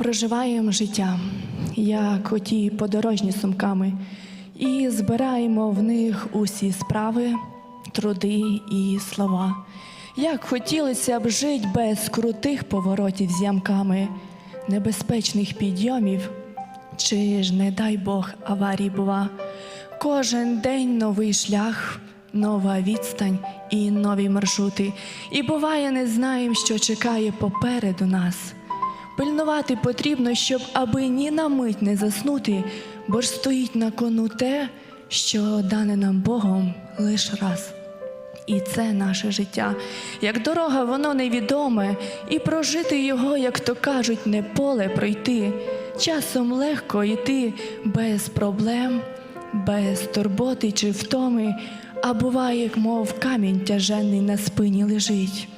Проживаємо життя, як оті подорожні сумками, і збираємо в них усі справи, труди і слова. Як хотілося б жити без крутих поворотів з ямками, небезпечних підйомів, чи ж, не дай Бог, аварій бува. Кожен день новий шлях, нова відстань і нові маршрути. І буває, не знаємо, що чекає попереду нас. Пильнувати потрібно, щоб аби ні на мить не заснути, бо ж стоїть на кону те, що дане нам Богом лиш раз. І це наше життя. Як дорога, воно невідоме, і прожити його, як то кажуть, не поле пройти. Часом легко йти без проблем, без турботи чи втоми, а буває, як мов камінь тяженний на спині лежить.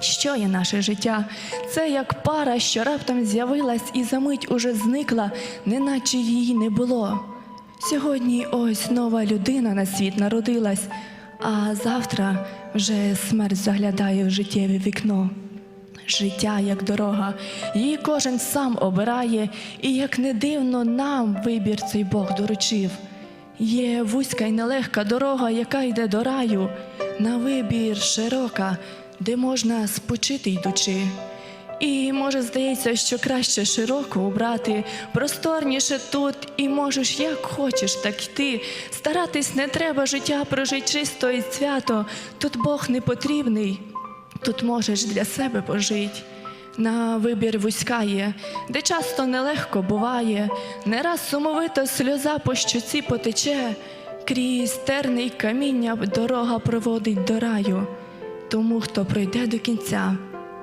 Що є наше життя? Це як пара, що раптом з'явилась і за мить уже зникла, неначе її не було. Сьогодні ось нова людина на світ народилась, а завтра вже смерть заглядає в життєве вікно. Життя як дорога, її кожен сам обирає, і як не дивно, нам вибір цей Бог доручив. Є вузька й нелегка дорога, яка йде до раю, на вибір широка, де можна спочити йдучи. І може здається, що краще широко обрати, просторніше тут, і можеш як хочеш, так йти. Старатись не треба життя прожити чисто і свято. Тут Бог не потрібний, тут можеш для себе пожить. На вибір вузька є, де часто нелегко буває, не раз сумовита сльоза по щоці потече, крізь терни й каміння дорога проводить до раю. Тому, хто пройде до кінця,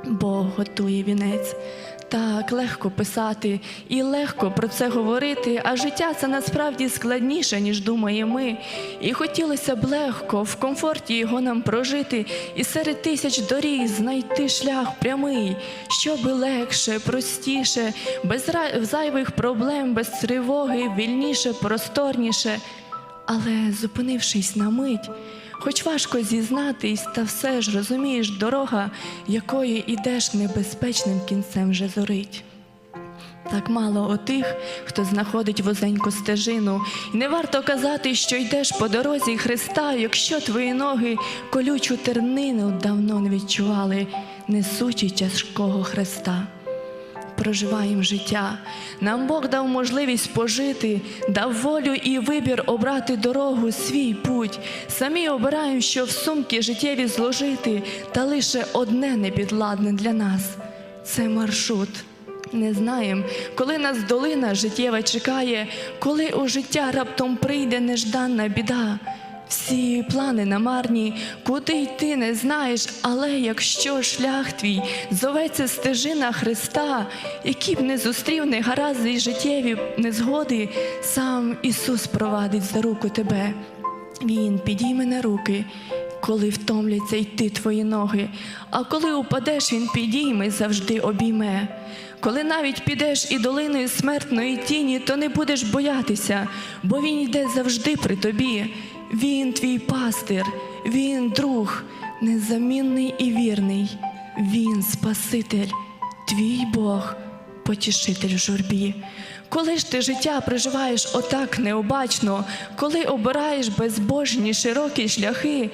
Бог готує вінець. Так легко писати і легко про це говорити, а життя це насправді складніше, ніж думаємо ми. І хотілося б легко в комфорті його нам прожити, і серед тисяч доріг знайти шлях прямий, щоби легше, простіше, без зайвих проблем, без тривоги, вільніше, просторніше. Але зупинившись на мить, хоч важко зізнатись, та все ж розумієш, дорога, якою ідеш небезпечним кінцем вже зорить. Так мало отих, хто знаходить вузеньку стежину, і не варто казати, що йдеш по дорозі Христа, якщо твої ноги колючу тернину давно не відчували, несучи тяжкого хреста проживаємо життя. Нам Бог дав можливість пожити, дав волю і вибір обрати дорогу, свій путь. Самі обираємо, що в сумки життєві зложити, та лише одне непідладне для нас це маршрут. Не знаємо, коли нас долина життєва чекає, коли у життя раптом прийде нежданна біда. Всі плани намарні, куди йти не знаєш, але якщо шлях твій зоветься стежина Христа, які б не зустрів негаразди й життєві незгоди, сам Ісус провадить за руку тебе. Він підійме на руки, коли втомляться йти твої ноги, а коли упадеш, він підійме, завжди обійме. Коли навіть підеш і долиною смертної тіні, то не будеш боятися, бо він йде завжди при тобі. Він твій пастир, він друг, незамінний і вірний, він Спаситель, твій Бог, потішитель в журбі. Коли ж ти життя проживаєш отак необачно, коли обираєш безбожні широкі шляхи,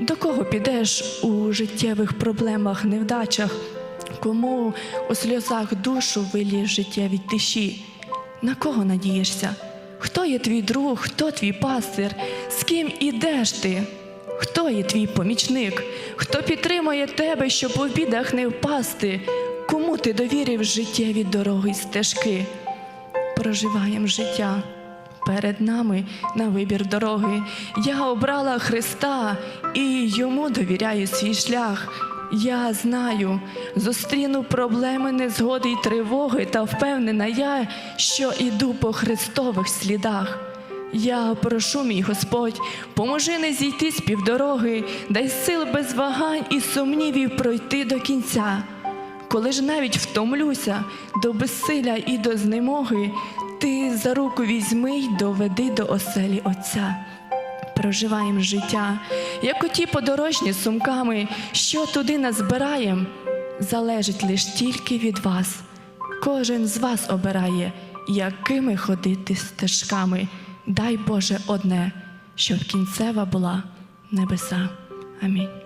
до кого підеш у життєвих проблемах, невдачах? Кому у сльозах душу вилієш життєві тиші? На кого надієшся? Хто є твій друг, хто твій пастир? З ким ідеш ти? Хто є твій помічник? Хто підтримує тебе, щоб у бідах не впасти? Кому ти довірив життєві дороги й стежки? Проживаємо життя. Перед нами на вибір дороги. Я обрала Христа і йому довіряю свій шлях. Я знаю, зустріну проблеми, незгоди й тривоги, та впевнена я, що іду по Христових слідах. Я прошу, мій Господь, поможи не зійти з півдороги, дай сил без вагань і сумнівів пройти до кінця. Коли ж навіть втомлюся до безсилля і до знемоги, ти за руку візьми й доведи до оселі Отця. Проживаємо життя, як оті подорожні сумками, що туди назбираєм, залежить лиш тільки від вас. кожен з вас обирає, якими ходити стежками. Дай Боже одне, щоб кінцева була небеса. Амінь.